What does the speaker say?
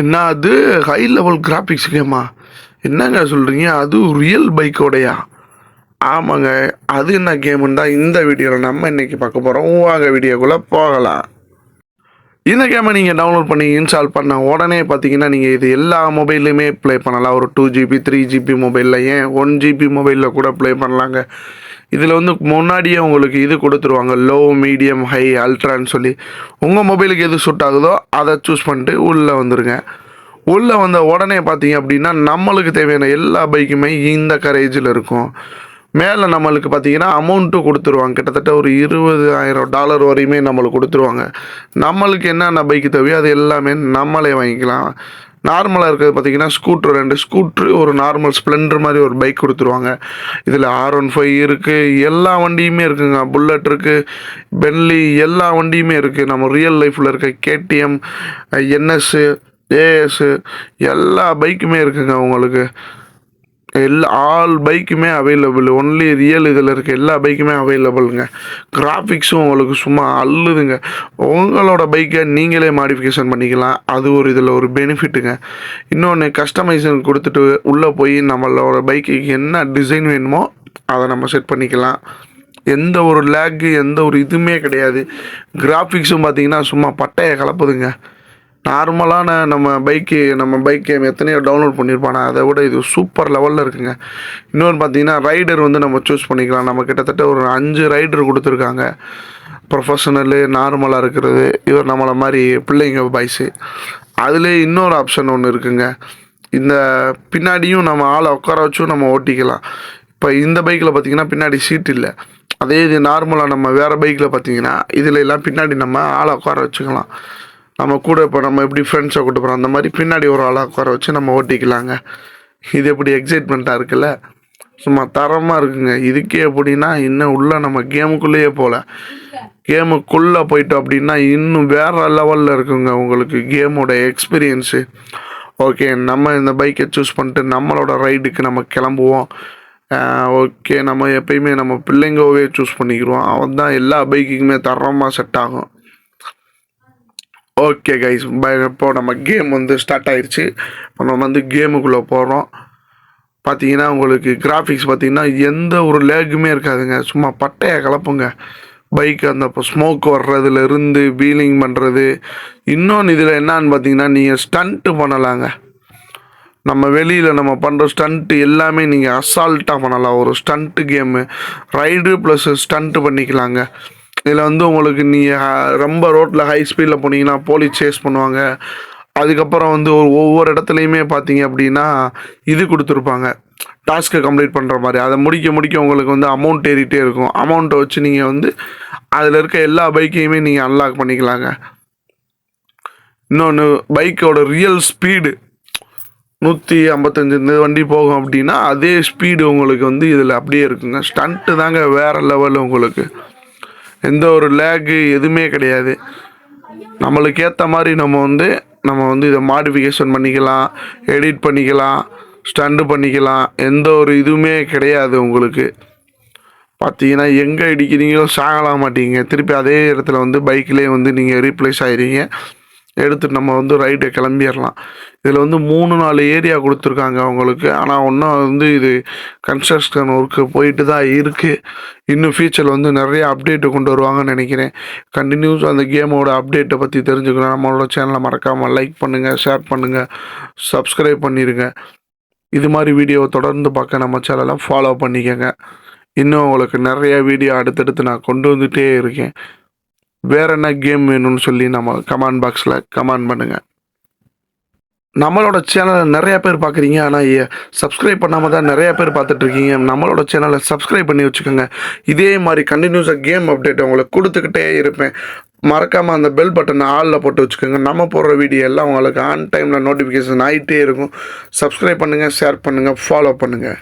என்ன அது? High level graphics கேமா என்னங்க சொல்கிறீங்க அது ரியல் பைக்கோடையா ஆமாங்க. அது என்ன கேமுன்னு தான் இந்த வீடியோவில் நம்ம இன்றைக்கி பார்க்க போகிறோம் வாங்க வீடியோக்குள்ளே போகலாம். இந்த கேமை நீங்கள் டவுன்லோட் பண்ணி இன்ஸ்டால் பண்ண உடனே பார்த்தீங்கன்னா நீங்கள் இது எல்லா மொபைல்லையுமே ப்ளே பண்ணலாம். ஒரு டூ ஜிபி த்ரீ ஜிபி மொபைலில் ஏன்? ஒன் ஜிபி மொபைலில் கூட ப்ளே பண்ணலாங்க. இதில் வந்து முன்னாடியே உங்களுக்கு இது கொடுத்துருவாங்க. லோ மீடியம் ஹை அல்ட்ரான்னு சொல்லி. உங்கள் மொபைலுக்கு எது சூட் ஆகுதோ அதை சூஸ் பண்ணிட்டு உள்ளே வந்துருங்க. உள்ளே வந்த உடனே பார்த்தீங்க அப்படின்னா நம்மளுக்கு தேவையான எல்லா பைக்குமே இந்த கரேஜில் இருக்கும். மேலே நம்மளுக்கு பார்த்தீங்கன்னா அமௌண்ட்டும் கொடுத்துருவாங்க. கிட்டத்தட்ட ஒரு இருபதாயிரம் டாலர் வரையுமே நம்மளுக்கு கொடுத்துருவாங்க. நம்மளுக்கு என்னென்ன பைக்கு தேவையோ அது எல்லாமே நம்மளே வாங்கிக்கலாம். நார்மலாக இருக்கிறது பார்த்தீங்கன்னா ஸ்கூட்ரு ரெண்டு. ஸ்கூட்ரு ஒரு நார்மல் ஸ்ப்ளெண்டர் மாதிரி ஒரு பைக் கொடுத்துருவாங்க. இதில் ஆர் ஒன் ஃபைவ் இருக்குது எல்லா வண்டியுமே இருக்குங்க. புல்லட் இருக்குது பென்லி எல்லா வண்டியுமே இருக்குது நம்ம ரியல் லைஃப்பில் இருக்க கேடிஎம் என்எஸ்ஸு ஏஎஸ்ஸு எல்லா பைக்குமே இருக்குங்க உங்களுக்கு. எல்லா ஆல் பைக்குமே அவைலபிள் ஒன்லி ரியல் இதில் இருக்க எல்லா பைக்குமே அவைலபிளுங்க கிராஃபிக்ஸும் உங்களுக்கு சும்மா அள்ளுதுங்க. உங்களோட பைக்கை நீங்களே மாடிஃபிகேஷன் பண்ணிக்கலாம். அது ஒரு இதில் ஒரு பெனிஃபிட்டுங்க இன்னொன்று கஸ்டமைசேஷன் கொடுத்துட்டு உள்ளே போய் நம்மளோட பைக்குக்கு என்ன டிசைன் வேணுமோ அதை நம்ம செட் பண்ணிக்கலாம். எந்த ஒரு லேக்கு எந்த ஒரு இதுவுமே கிடையாது. கிராஃபிக்ஸும் பார்த்தீங்கன்னா சும்மா பட்டையை கலப்புதுங்க. நார்மலான நம்ம பைக்கு நம்ம பைக் கேம் எத்தனையோ டவுன்லோட் பண்ணியிருப்பானா அதை விட இது சூப்பர் லெவலில் இருக்குங்க. இன்னொன்று பார்த்தீங்கன்னா ரைடர் வந்து நம்ம சூஸ் பண்ணிக்கலாம். நம்ம கிட்டத்தட்ட ஒரு அஞ்சு ரைடர் கொடுத்துருக்காங்க. ப்ரொஃபஷனலு நார்மலாக இருக்கிறது. இவர் நம்மளை மாதிரி பிள்ளைங்க பாய்ஸு அதிலே இன்னொரு ஆப்ஷன் ஒன்று இருக்குங்க. இந்த பின்னாடியும் நம்ம ஆளை உட்கார வச்சும் நம்ம ஓட்டிக்கலாம். இப்போ இந்த பைக்கில் பார்த்தீங்கன்னா பின்னாடி சீட் இல்லை. அதே இது நார்மலாக நம்ம வேறு பைக்கில் பார்த்தீங்கன்னா இதில் எல்லாம் பின்னாடி நம்ம ஆளை உட்கார வச்சுக்கலாம். நம்ம கூட இப்போ நம்ம எப்படி ஃப்ரெண்ட்ஸை கூட்டு போகிறோம் அந்த மாதிரி பின்னாடி ஒரு ஆளாக உட்கார வச்சு நம்ம ஓட்டிக்கலாங்க. இது எப்படி எக்ஸைட்மெண்ட்டாக இருக்குல்ல? சும்மா தரமாக இருக்குங்க. இதுக்கே எப்படின்னா இன்னும் உள்ளே நம்ம கேமுக்குள்ளேயே போகல கேமுக்குள்ளே போயிட்டோம் அப்படின்னா இன்னும் வேறு லெவலில் இருக்குங்க உங்களுக்கு கேமோட எக்ஸ்பீரியன்ஸு ஓகே நம்ம இந்த பைக்கை சூஸ் பண்ணிட்டு நம்மளோட ரைடுக்கு நம்ம கிளம்புவோம். ஓகே நம்ம எப்பயுமே நம்ம பிள்ளைங்கவே சூஸ் பண்ணிக்கிடுவோம் அவன் தான் எல்லா பைக்குக்குமே தரமாக செட் ஆகும். ஓகே கைஸ் இப்போ நம்ம கேம் வந்து ஸ்டார்ட் ஆயிடுச்சு இப்போ நம்ம வந்து கேமுக்குள்ளே போகிறோம் பார்த்தீங்கன்னா உங்களுக்கு கிராஃபிக்ஸ் பார்த்தீங்கன்னா எந்த ஒரு லேக்குமே இருக்காதுங்க. சும்மா பட்டையை கலப்புங்க. பைக் அந்த இப்போ ஸ்மோக் வர்றதுலேருந்து வீலிங் பண்ணுறது இன்னொன்று இதில் என்னன்னு பார்த்தீங்கன்னா நீங்கள் ஸ்டண்ட்டு பண்ணலாங்க. நம்ம வெளியில் நம்ம பண்ணுற ஸ்டண்ட்டு எல்லாமே நீங்கள் அசால்ட்டாக பண்ணலாம். ஒரு stunt game ride plus stunt பண்ணிக்கலாங்க. இதில் வந்து உங்களுக்கு நீங்கள் ரொம்ப ரோட்டில் ஹை ஸ்பீடில் போனீங்கன்னா போலீஸ் சேஸ் பண்ணுவாங்க. அதுக்கப்புறம் வந்து ஒவ்வொரு இடத்துலையுமே பார்த்தீங்க அப்படின்னா இது கொடுத்துருப்பாங்க. டாஸ்க்கை கம்ப்ளீட் பண்ணுற மாதிரி. அதை முடிக்க முடிக்க உங்களுக்கு வந்து அமௌண்ட் ஏறிட்டே இருக்கும். அமௌண்ட்டை வச்சு நீங்கள் வந்து அதில் இருக்க எல்லா பைக்கையுமே நீங்கள் அன்லாக் பண்ணிக்கலாங்க. இன்னொன்று பைக்கோட ரியல் ஸ்பீடு நூற்றி ஐம்பத்தஞ்சு இந்த வண்டி போகும் அப்படின்னா அதே ஸ்பீடு உங்களுக்கு வந்து இதில் அப்படியே இருக்குங்க. ஸ்டண்ட்டு தாங்க வேறு லெவல் உங்களுக்கு. எந்த ஒரு லேக்கு எதுவுமே கிடையாது. நம்மளுக்கு ஏற்ற மாதிரி நம்ம வந்து நம்ம வந்து இதை மாடிஃபிகேஷன் பண்ணிக்கலாம் எடிட் பண்ணிக்கலாம் ஸ்டண்டு பண்ணிக்கலாம் எந்த ஒரு இதுவுமே கிடையாது உங்களுக்கு. பார்த்தீங்கன்னா எங்கே இடிக்கிறீங்களோ சாகலாம் மாட்டீங்க. திருப்பி அதே இடத்துல வந்து பைக்கிலே வந்து நீங்கள் ரீப்ளேஸ் ஆகிறீங்க எடுத்துட்டு நம்ம வந்து ரைடு கிளம்பிடலாம் இதில் வந்து மூணு நாலு ஏரியா கொடுத்துருக்காங்க அவங்களுக்கு. ஆனால் ஒன்றும் வந்து இது கன்ஸ்ட்ரக்ஷன் ஒர்க்கு போயிட்டு தான் இருக்குது இன்னும் ஃபியூச்சரில் வந்து நிறைய அப்டேட்டு கொண்டு வருவாங்கன்னு நினைக்கிறேன். கண்டினியூஸ் அந்த கேமோட அப்டேட்டை பற்றி தெரிஞ்சுக்கணும். நம்மளோட சேனலை மறக்காமல் லைக் பண்ணுங்கள் ஷேர் பண்ணுங்கள் சப்ஸ்கிரைப் பண்ணிடுங்க இது மாதிரி வீடியோவை தொடர்ந்து பார்க்க நம்ம சேனலை ஃபாலோ பண்ணிக்கோங்க. இன்னும் உங்களுக்கு நிறைய வீடியோ அடுத்தடுத்து நான் கொண்டு வந்துகிட்டே இருக்கேன். வேற என்ன கேம் வேணும்னு சொல்லி நம்ம கமெண்ட் பாக்ஸில் கமெண்ட் பண்ணுங்கள் நம்மளோட சேனலை நிறைய பேர் பார்க்குறீங்க ஆனால் சப்ஸ்கிரைப் பண்ணாமல் தான் நிறைய பேர் பார்த்துட்ருக்கீங்க நம்மளோட சேனலை சப்ஸ்கிரைப் பண்ணி வச்சுக்கோங்க. இதே மாதிரி கண்டினியூஸாக கேம் அப்டேட் உங்களுக்கு கொடுத்துக்கிட்டே இருப்பேன். மறக்காமல் அந்த பெல் பட்டனை ஆளில் போட்டு வச்சுக்கோங்க. நம்ம போடுற வீடியோ எல்லாம் உங்களுக்கு ஆன் டைமில் நோட்டிஃபிகேஷன் ஆகிட்டே இருக்கும். சப்ஸ்கிரைப் பண்ணுங்கள் ஷேர் பண்ணுங்கள் ஃபாலோ பண்ணுங்கள்